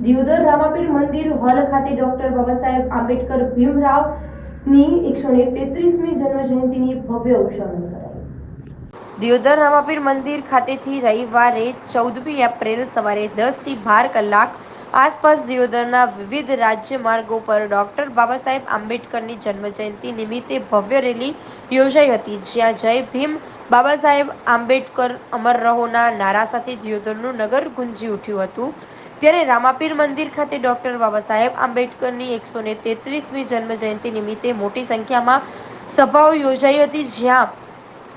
દિયોદર રામાપીર મંદિર હોલ ખાતે ડોક્ટર બાબા સાહેબ આંબેડકર ભીમરાવની એકસો ને તેત્રીસમી જન્મ જયંતિની ભવ્ય ઉજવણી કરાઈ. દિયોદર રામાપીર મંદિર ખાતેથી રવિવારે ચૌદમી એપ્રિલ સવારે દસથી બાર કલાક આસપાસ દિયોદરના વિવિધ રાજ્ય માર્ગો પર ડૉક્ટર બાબા સાહેબ આંબેડકરની જન્મજયંતિ નિમિત્તે ભવ્ય રેલી યોજાઈ હતી, જ્યાં જય ભીમ બાબા સાહેબ આંબેડકર અમર રહોના નારા સાથે દિયોદરનું નગર ગુંજી ઉઠ્યું હતું. ત્યારે રામાપીર મંદિર ખાતે ડૉક્ટર બાબા સાહેબ આંબેડકરની એકસો ને તેત્રીસમી જન્મજયંતિ નિમિત્તે મોટી સંખ્યામાં સભાઓ યોજાઈ હતી, જ્યાં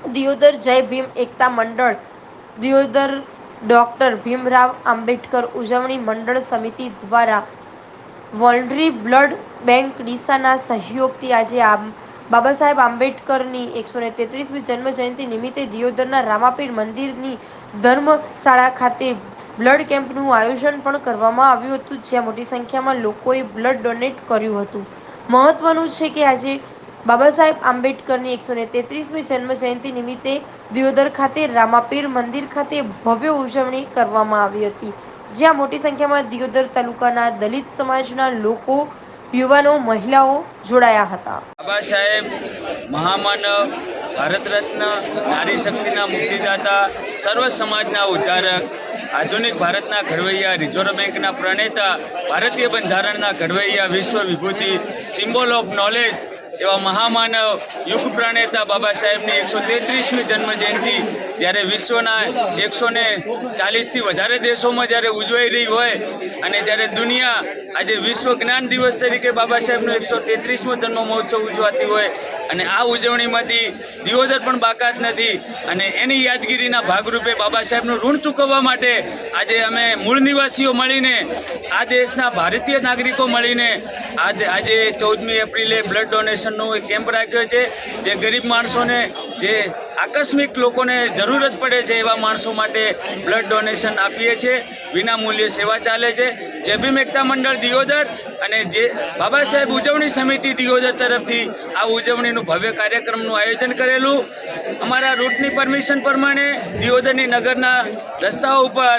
દિયોદર જય ભીમ એકતા મંડળ, દિયોદર ડોક્ટર ભીમરાવ આંબેડકર ઉજવણી મંડળ સમિતિ દ્વારા વોલરી બ્લડ બેંક ડીસાના સહયોગથી આજે આ બાબા સાહેબ આંબેડકરની એકસો ને તેત્રીસમી જન્મજયંતિ નિમિત્તે દિયોદરના રામાપીર મંદિરની ધર્મશાળા ખાતે બ્લડ કેમ્પનું આયોજન પણ કરવામાં આવ્યું હતું, જ્યાં મોટી સંખ્યામાં લોકોએ બ્લડ ડોનેટ કર્યું હતું. મહત્વનું છે કે આજે બાબા સાહેબ આંબેડકરની એકસો ને તેત્રીસમી જન્મજયંતિ નિમિત્તે દિયોદર ખાતે રામાપીર મંદિર ખાતે ભવ્ય ઉજવણી કરવામાં આવી હતી. જ્યાં મોટી સંખ્યામાં દિયોદર તાલુકાના દલિત સમાજના લોકો, યુવાનો, મહિલાઓ જોડાયા હતા. બાબા સાહેબ મહામાનવ ભારત રત્ન, નારી શક્તિના મુક્તિદાતા, સર્વ સમાજના ઉદ્ધારક, આધુનિક ભારતના ઘડવૈયા, રિઝર્વ બેંકના પ્રણેતા, ભારતીય બંધારણના ઘડવૈયા, વિશ્વ વિભૂતિ, સિમ્બોલ ઓફ નોલેજ એવા મહામાનવ યુગ પ્રણેતા બાબા સાહેબની એકસો તેત્રીસમી જન્મજયંતિ જ્યારે વિશ્વના એકસો ને ચાલીસથી વધારે દેશોમાં જ્યારે ઉજવાઈ રહી હોય અને જ્યારે દુનિયા આજે વિશ્વ જ્ઞાન દિવસ તરીકે બાબા સાહેબનો એકસો તેત્રીસમો જન્મ મહોત્સવ ઉજવાતી હોય અને આ ઉજવણીમાંથી દિયોદર પણ બાકાત નથી અને એની યાદગીરીના ભાગરૂપે બાબા સાહેબનું ઋણ ચૂકવવા માટે આજે અમે મૂળ નિવાસીઓ મળીને આ દેશના ભારતીય નાગરિકો મળીને આજે આજે ચૌદમી એપ્રિલે બ્લડ ડોનેશનનો એક કેમ્પ રાખ્યો છે જે ગરીબ માણસોને જે આકસ્મિક લોકોને જરૂરત પડે છે એવા માણસો માટે બ્લડ ડોનેશન આપીએ છીએ વિના મૂલ્યે સેવા ચાલે છે. જે ભીમ એકતા મંડળ દિયોદર અને જે બાબા સાહેબ ઉજવણી સમિતિ દિયોદર તરફથી આ ઉજવણીનું ભવ્ય કાર્યક્રમનું આયોજન કરેલું. અમારા રૂટની પરમિશન પ્રમાણે દિયોદરની નગરના રસ્તાઓ ઉપર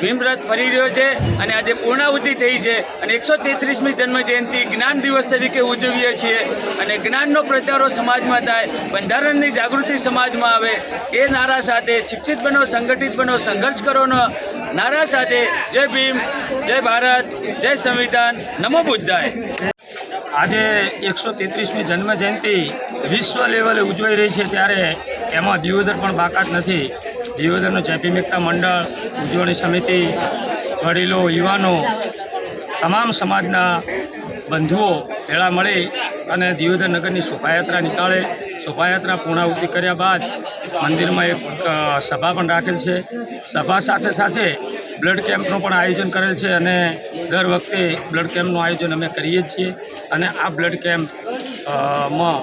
ભીમરથ ફરી રહ્યો છે અને આજે પૂર્ણાહુતિ થઈ છે અને એકસો તેત્રીસમી જન્મજયંતિ જ્ઞાન દિવસ તરીકે ઉજવીએ છીએ. અને જ્ઞાનનો પ્રચારો સમાજમાં થાય, બંધારણની જાગૃતિ સમાજમાં આવે. એ નારા સાથે શિક્ષિત બનો, સંગઠિત બનો, સંઘર્ષ કરોનો નારા સાથે જય ભીમ, જય ભારત, જય સંવિધાન. નમો બુદ્ધાય. આજે એકસો તેત્રીસમી જન્મ જયંતિ વિશ્વ લેવલે ઉજવાઈ રહી છે ત્યારે એમાં દિયોદર પણ બાકાત નથી. દિયોદરનું ચેપી મેકતા મંડળ, ઉજવણી સમિતિ, વડીલો, યુવાનો, તમામ સમાજના બંધુઓ ભેળા મળી અને દિયોદર નગરની શોભાયાત્રા નીકાળે. શોભાયાત્રા પૂર્ણાહુતિ કર્યા બાદ મંદિરમાં એક સભા પણ રાખેલ છે. સભા સાથે સાથે બ્લડ કેમ્પનું પણ આયોજન કરેલ છે અને દર વખતે બ્લડ કેમ્પનું આયોજન અમે કરીએ છીએ અને આ બ્લડ કેમ્પમાં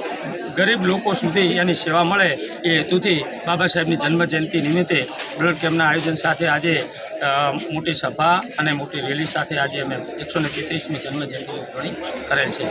ગરીબ લોકો સુધી એની સેવા મળે એ હેતુથી બાબા સાહેબની જન્મજયંતિ નિમિત્તે બ્લડ કેમ્પના આયોજન સાથે આજે મોટી સભા અને મોટી રેલી સાથે આજે અમે એકસો ને તેત્રીસમી જન્મજયંતિની ઉજવણી કરેલ છે.